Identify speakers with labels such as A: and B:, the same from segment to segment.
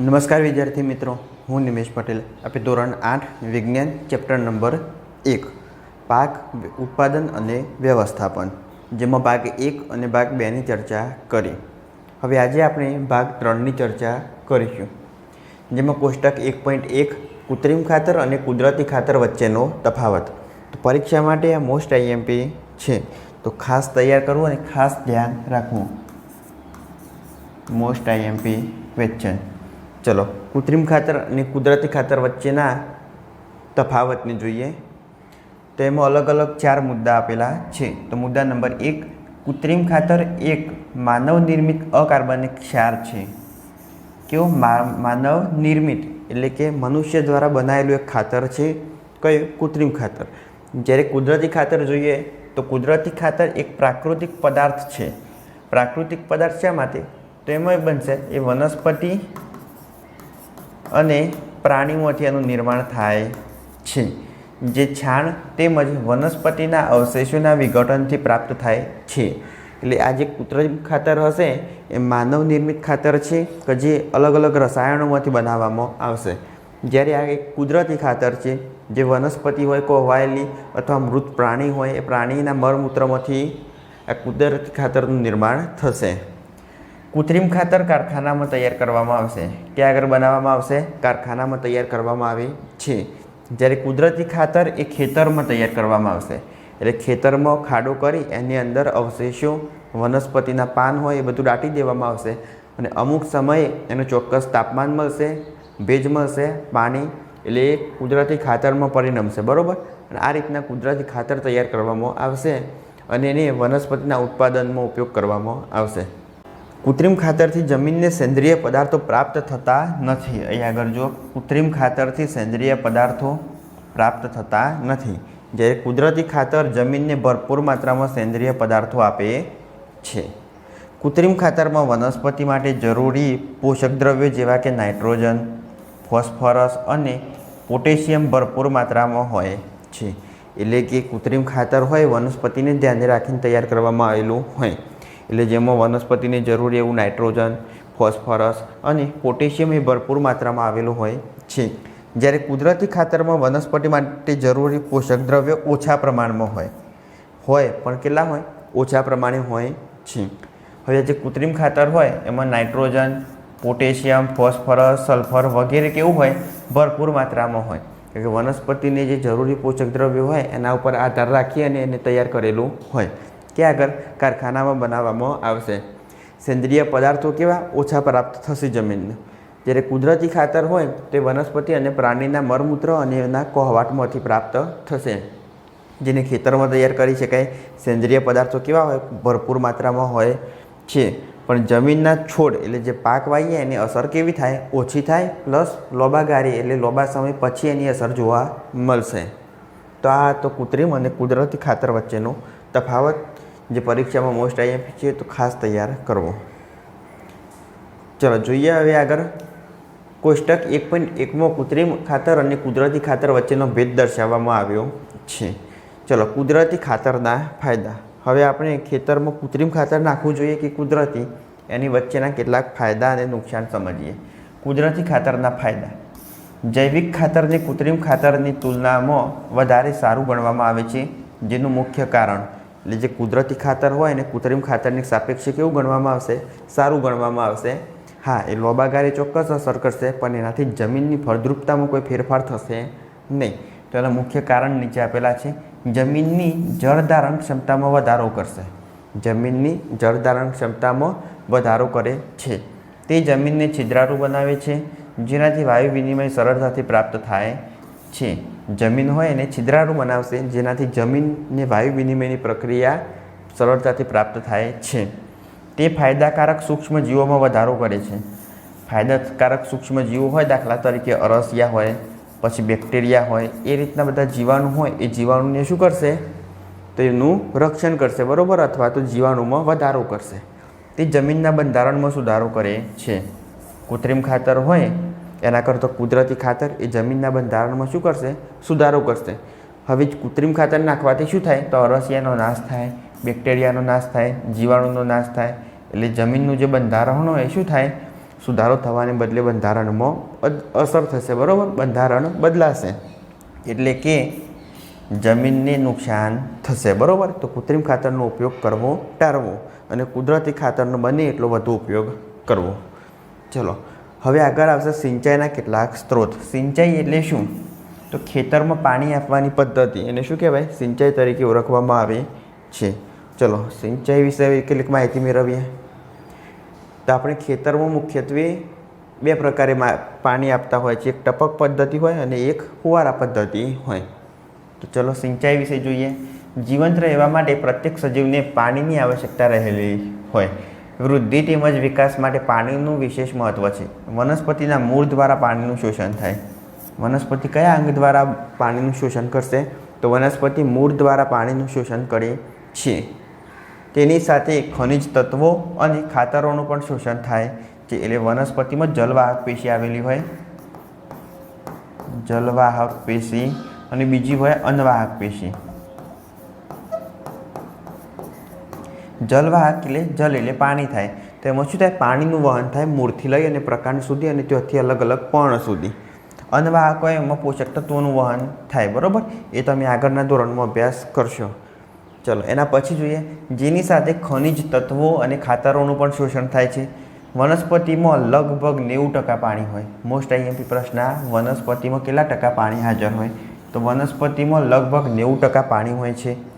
A: નમસ્કાર વિદ્યાર્થી મિત્રો, હું નિમેશ પટેલ. આપણે ધોરણ આઠ, વિજ્ઞાન, ચેપ્ટર નંબર એક, પાક, ઉત્પાદન અને વ્યવસ્થાપન, જેમાં ભાગ એક અને ભાગ બેની ચર્ચા કરી. હવે આજે આપણે ભાગ ત્રણની ચર્ચા કરીશું, જેમાં કોષ્ટક એક પોઈન્ટ એક, કૃત્રિમ ખાતર અને કુદરતી ખાતર વચ્ચેનો તફાવત. તો પરીક્ષા માટે આ મોસ્ટ આઈએમપી છે. તો ખાસ તૈયાર કરવું અને ખાસ ધ્યાન રાખવું. મોસ્ટ આઈએમપી ક્વેશ્ચન ચલો, કૃત્રિમ ખાતર અને કુદરતી ખાતર વચ્ચેના તફાવતને જોઈએ. તો એમાં અલગ અલગ ચાર મુદ્દા આપેલા છે. તો મુદ્દા નંબર એક, કૃત્રિમ ખાતર એક માનવ નિર્મિત અકાર્બનિક ક્ષાર છે. કેવો માનવ નિર્મિત એટલે કે મનુષ્ય દ્વારા બનાવેલું એક ખાતર છે. કયું? કૃત્રિમ ખાતર. જ્યારે કુદરતી ખાતર જોઈએ, તો કુદરતી ખાતર એક પ્રાકૃતિક પદાર્થ છે. પ્રાકૃતિક પદાર્થ શા માટે? તો એમાં બનશે એ વનસ્પતિ અને પ્રાણીઓથી એનું નિર્માણ થાય છે. જે છાણ તેમજ વનસ્પતિના અવશેષોના વિઘટનથી પ્રાપ્ત થાય છે. એટલે આ જે કૃત્રિમ ખાતર હશે, એ માનવ નિર્મિત ખાતર છે કે જે અલગ અલગ રસાયણોમાંથી બનાવવામાં આવશે. જ્યારે આ એક કુદરતી ખાતર છે, જે વનસ્પતિ હોય, કોહવાયેલી અથવા મૃત પ્રાણી હોય, એ પ્રાણીના મળમૂત્રમાંથી આ કુદરતી ખાતરનું નિર્માણ થશે. કૃત્રિમ ખાતર કારખાનામાં તૈયાર કરવામાં આવશે. ક્યાં આગળ બનાવવામાં આવશે? કારખાનામાં તૈયાર કરવામાં આવે છે. જ્યારે કુદરતી ખાતર એ ખેતરમાં તૈયાર કરવામાં આવશે. એટલે ખેતરમાં ખાડો કરી એની અંદર અવશેષો, વનસ્પતિના પાન હોય એ બધું દાટી દેવામાં આવશે. અને અમુક સમયે એનું ચોક્કસ તાપમાન મળશે, ભેજ મળશે, પાણી એટલે એ કુદરતી ખાતરમાં પરિણમશે. બરાબર? અને આ રીતના કુદરતી ખાતર તૈયાર કરવામાં આવશે અને એને વનસ્પતિના ઉત્પાદનમાં ઉપયોગ કરવામાં આવશે. કૃત્રિમ ખાતરથી જમીનને સેન્દ્રિય પદાર્થો પ્રાપ્ત થતા નથી. અહીં આગળ જો કૃત્રિમ ખાતરથી સેન્દ્રિય પદાર્થો પ્રાપ્ત થતા નથી. જ્યારે કુદરતી ખાતર જમીનને ભરપૂર માત્રામાં સેન્દ્રિય પદાર્થો આપે છે. કૃત્રિમ ખાતરમાં વનસ્પતિ માટે જરૂરી પોષક દ્રવ્યો જેવા કે નાઇટ્રોજન, ફોસ્ફરસ અને પોટેશિયમ ભરપૂર માત્રામાં હોય છે. એટલે કે કૃત્રિમ ખાતર હોય, વનસ્પતિને ધ્યાને રાખીને તૈયાર કરવામાં આવેલું હોય. એટલે જેમાં વનસ્પતિને જરૂરી એવું નાઇટ્રોજન, ફોસ્ફરસ અને પોટેશિયમ એ ભરપૂર માત્રામાં આવેલું હોય છે. જ્યારે કુદરતી ખાતરમાં વનસ્પતિ માટે જરૂરી પોષક દ્રવ્યો ઓછા પ્રમાણમાં હોય હોય પણ કેટલા હોય? ઓછા પ્રમાણે હોય છે. હવે જે કૃત્રિમ ખાતર હોય, એમાં નાઇટ્રોજન, પોટેશિયમ, ફોસ્ફરસ, સલ્ફર વગેરે કેવું હોય? ભરપૂર માત્રામાં હોય. કે વનસ્પતિને જે જરૂરી પોષક દ્રવ્યો હોય, એના ઉપર આધાર રાખી અને એને તૈયાર કરેલું હોય. ત્યાં આગળ કારખાનામાં બનાવવામાં આવશે? સેન્દ્રિય પદાર્થો કેવા ઓછા પ્રાપ્ત થશે જમીનને? જ્યારે કુદરતી ખાતર હોય, તે વનસ્પતિ અને પ્રાણીના મળમૂત્ર અને એના કોહવાટમાંથી પ્રાપ્ત થશે. જેને ખેતરમાં તૈયાર કરી શકાય. સેન્દ્રિય પદાર્થો કેવા હોય? ભરપૂર માત્રામાં હોય છે. પણ જમીનના છોડ એટલે જે પાક વાવીએ, એની અસર કેવી થાય? ઓછી થાય પ્લસ લોબાગારી એટલે લોબા સમય પછી એની અસર જોવા મળશે. તો આ તો કૃત્રિમ અને કુદરતી ખાતર વચ્ચેનો તફાવત જે પરીક્ષામાં મોસ્ટ આઈએમપી છે, તો ખાસ તૈયાર કરવો. ચલો, જોઈએ હવે આગળ. કોષ્ટક એક પોઈન્ટ એકમાં કૃત્રિમ ખાતર અને કુદરતી ખાતર વચ્ચેનો ભેદ દર્શાવવામાં આવ્યો છે. ચલો, કુદરતી ખાતરના ફાયદા. હવે આપણે ખેતરમાં કૃત્રિમ ખાતર નાખવું જોઈએ કે કુદરતી? એની વચ્ચેના કેટલાક ફાયદા અને નુકસાન સમજીએ. કુદરતી ખાતરના ફાયદા. જૈવિક ખાતરને કૃત્રિમ ખાતરની તુલનામાં વધારે સારું ગણવામાં આવે છે, જેનું મુખ્ય કારણ એટલે જે કુદરતી ખાતર હોય ને કૃત્રિમ ખાતરની સાપેક્ષે કેવું ગણવામાં આવશે? સારું ગણવામાં આવશે. હા, એ લોબાગારે ચોક્કસ અસર કરશે, પણ એનાથી જમીનની ફળદ્રુપતામાં કોઈ ફેરફાર થશે નહીં. તો એના મુખ્ય કારણ નીચે આપેલા છે. જમીનની જળધારણ ક્ષમતામાં વધારો કરશે. જમીનની જળધારણ ક્ષમતામાં વધારો કરે છે. તે જમીનને છિદ્રાળુ બનાવે છે, જેનાથી વાયુ વિનિમય સરળતાથી પ્રાપ્ત થાય છે. જમીન હોય એને છિદ્રાળુ બનાવશે, જેનાથી જમીનને વાયુ વિનિમયની પ્રક્રિયા સરળતાથી પ્રાપ્ત થાય છે. તે ફાયદાકારક સૂક્ષ્મ જીવોમાં વધારો કરે છે. ફાયદાકારક સૂક્ષ્મ જીવો હોય, દાખલા તરીકે અરસિયા હોય, પછી બેક્ટેરિયા હોય, એ રીતના બધા જીવાણુ હોય, એ જીવાણુને શું કરશે? તો એનું રક્ષણ કરશે, બરાબર? અથવા તો જીવાણુમાં વધારો કરશે. તે જમીનના બંધારણમાં સુધારો કરે છે. કૃત્રિમ ખાતર હોય એના કરતાં કુદરતી ખાતર એ જમીનના બંધારણમાં શું કરશે? સુધારો કરશે. હવે કૃત્રિમ ખાતર નાખવાથી શું થાય? તો અરસિયાનો નાશ થાય, બેક્ટેરિયાનો નાશ થાય, જીવાણુનો નાશ થાય. એટલે જમીનનું જે બંધારણ હોય શું થાય? સુધારો થવાને બદલે બંધારણમાં અસર થશે, બરાબર? બંધારણ બદલાશે. એટલે કે જમીનને નુકસાન થશે, બરાબર? તો કૃત્રિમ ખાતરનો ઉપયોગ કરવો, ટાળવો. અને કુદરતી ખાતરનો બને એટલો વધુ ઉપયોગ કરવો. ચલો હવે આગળ આવશે સિંચાઈના કેટલાક સ્ત્રોત. સિંચાઈ એટલે શું? તો ખેતરમાં પાણી આપવાની પદ્ધતિ. એને શું કહેવાય? સિંચાઈ તરીકે ઓળખવામાં આવે છે. ચલો, સિંચાઈ વિશે કેટલીક માહિતી મેળવીએ. તો આપણે ખેતરમાં મુખ્યત્વે બે પ્રકારે પાણી આપતા હોય છે. એક ટપક પદ્ધતિ હોય અને એક ફુવારા પદ્ધતિ હોય. તો ચલો, સિંચાઈ વિશે જોઈએ. જીવંત રહેવા માટે પ્રત્યેક સજીવને પાણીની આવશ્યકતા રહેલી હોય. વૃદ્ધિ તેમજ વિકાસ માટે પાણીનું વિશેષ મહત્ત્વ છે. વનસ્પતિના મૂળ દ્વારા પાણીનું શોષણ થાય. વનસ્પતિ કયા અંગ દ્વારા પાણીનું શોષણ કરશે? તો વનસ્પતિ મૂળ દ્વારા પાણીનું શોષણ કરે છે. તેની સાથે ખનિજ તત્વો અને ખાતરોનું પણ શોષણ થાય છે. એટલે વનસ્પતિમાં જલવાહક પેશી આવેલી હોય જલવાહક પેશી અને બીજી હોય અનવાહક પેશી. જલવાહક એટલે જલ એટલે પાણી થાય. તો એમાં શું થાય? પાણીનું વહન થાય મૂળથી લઈ અને પ્રકાંડ સુધી અને ત્યાંથી અલગ અલગ પર્ણ સુધી. અનવાહક હોય એમાં પોષક તત્વોનું વહન થાય, બરાબર? એ તમે આગળના ધોરણમાં અભ્યાસ કરશો. ચલો, એના પછી જોઈએ. જેની સાથે ખનિજ તત્વો અને ખાતરોનું પણ શોષણ થાય છે. વનસ્પતિમાં લગભગ નેવું ટકા પાણી હોય. મોસ્ટ આઈએમપી પ્રશ્ન આ, વનસ્પતિમાં કેટલા ટકા પાણી હાજર હોય? તો વનસ્પતિમાં લગભગ નેવું ટકા પાણી હોય છે.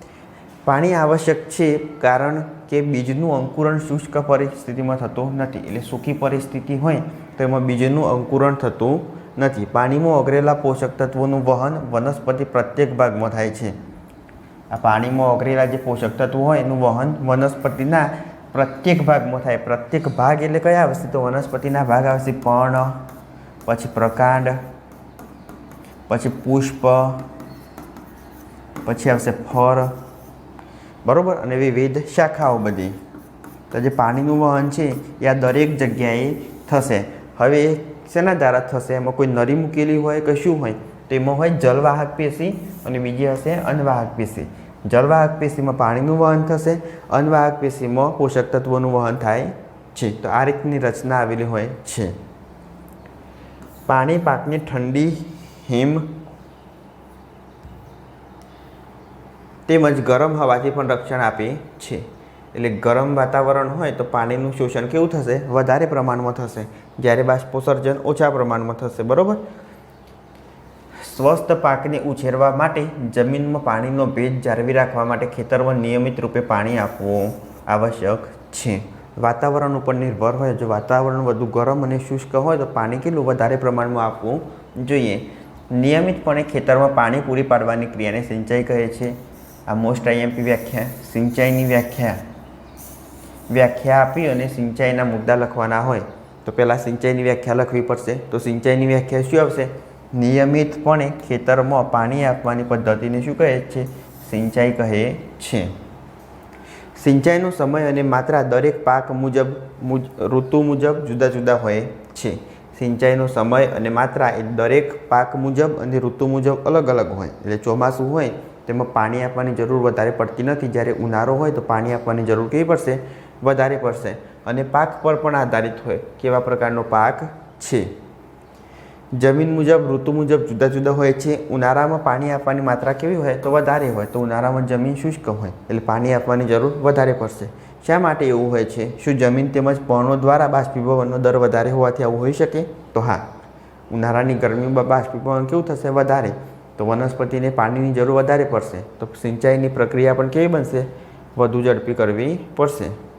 A: પાણી આવશ્યક છે કારણ કે બીજનું અંકુરણ શુષ્ક પરિસ્થિતિમાં થતું નથી. એટલે સૂકી પરિસ્થિતિ હોય તો એમાં બીજનું અંકુરણ થતું નથી. પાણીમાં ઓગરેલા પોષક તત્વોનું વહન વનસ્પતિ પ્રત્યેક ભાગમાં થાય છે. આ પાણીમાં ઓગરેલા જે પોષક તત્વો હોય એનું વહન વનસ્પતિના પ્રત્યેક ભાગમાં થાય. પ્રત્યેક ભાગ એટલે કયા આવશે? તો વનસ્પતિના ભાગ આવશે પર્ણ, પછી પ્રકાંડ, પછી પુષ્પ, પછી આવશે ફળ બરાબર? અને વિવિધ શાખાઓ બધી. તો જે પાણીનું વહન છે, એ આ દરેક જગ્યાએ થશે. હવે શેના દ્વારા થશે? એમાં કોઈ નળી મૂકેલી હોય કે શું હોય? તો એમાં હોય જલવાહક પેશી અને બીજી હશે અનવાહક પેશી. જલવાહક પેશીમાં પાણીનું વહન થશે અનવાહક પેશીમાં પોષક તત્વોનું વહન થાય છે. તો આ રીતની રચના આવેલી હોય છે. પાણી પાકને ઠંડી, હિમ તેમજ ગરમ હવાથી પણ રક્ષણ આપે છે. એટલે ગરમ વાતાવરણ હોય તો પાણીનું શોષણ કેવું થશે? વધારે પ્રમાણમાં થશે. જ્યારે બાષ્પોસર્જન ઓછા પ્રમાણમાં થશે. બરાબર? સ્વસ્થ પાકને ઉછેરવા માટે જમીનમાં પાણીનો ભેજ જાળવી રાખવા માટે ખેતરમાં નિયમિત રૂપે પાણી આપવું આવશ્યક છે. વાતાવરણ ઉપર નિર્ભર હોય. જો વાતાવરણ વધુ ગરમ અને શુષ્ક હોય તો પાણી કેટલું વધારે પ્રમાણમાં આપવું જોઈએ? નિયમિતપણે ખેતરમાં પાણી પૂરી પાડવાની ક્રિયાને સિંચાઈ કહે છે. આ મોસ્ટ આઈએમપી વ્યાખ્યા સિંચાઈની વ્યાખ્યા. વ્યાખ્યા આપી અને સિંચાઈના મુદ્દા લખવાના હોય, તો પહેલાં સિંચાઈની વ્યાખ્યા લખવી પડશે. તો સિંચાઈની વ્યાખ્યા શું આવશે? નિયમિતપણે ખેતરમાં પાણી આપવાની પદ્ધતિને શું કહે છે? સિંચાઈ કહે છે. સિંચાઈનો સમય અને માત્રા દરેક પાક મુજબ, મુજ, ઋતુ મુજબ જુદા જુદા હોય છે. સિંચાઈનો સમય અને માત્રા એ દરેક પાક મુજબ અને ઋતુ મુજબ અલગ અલગ હોય. એટલે ચોમાસું હોય તેમાં પાણી આપવાની જરૂર વધારે પડતી નથી. જ્યારે ઉનાળો હોય તો પાણી આપવાની જરૂર કેવી પડશે? વધારે પડશે. અને પાક પર પણ આધારિત હોય. કેવા પ્રકારનો પાક છે? જમીન મુજબ, ઋતુ મુજબ જુદા જુદા હોય છે. ઉનાળામાં પાણી આપવાની માત્રા કેવી હોય? તો વધારે હોય. તો ઉનાળામાં જમીન શુષ્ક હોય. એટલે પાણી આપવાની જરૂર વધારે પડશે. શા માટે એવું હોય છે? શું જમીન તેમજ પર્ણો દ્વારા બાષ્પીભવનનો દર વધારે હોવાથી આવું હોઈ શકે? તો હા. ઉનાળાની ગરમીમાં બાષ્પીભવન કેવું થશે? વધારે. તો વનસ્પતિને પાણીની જરૂર વધારે પડશે. તો સિંચાઈની પ્રક્રિયા પણ કેવી બનશે? વધુ ઝડપી કરવી પડશે.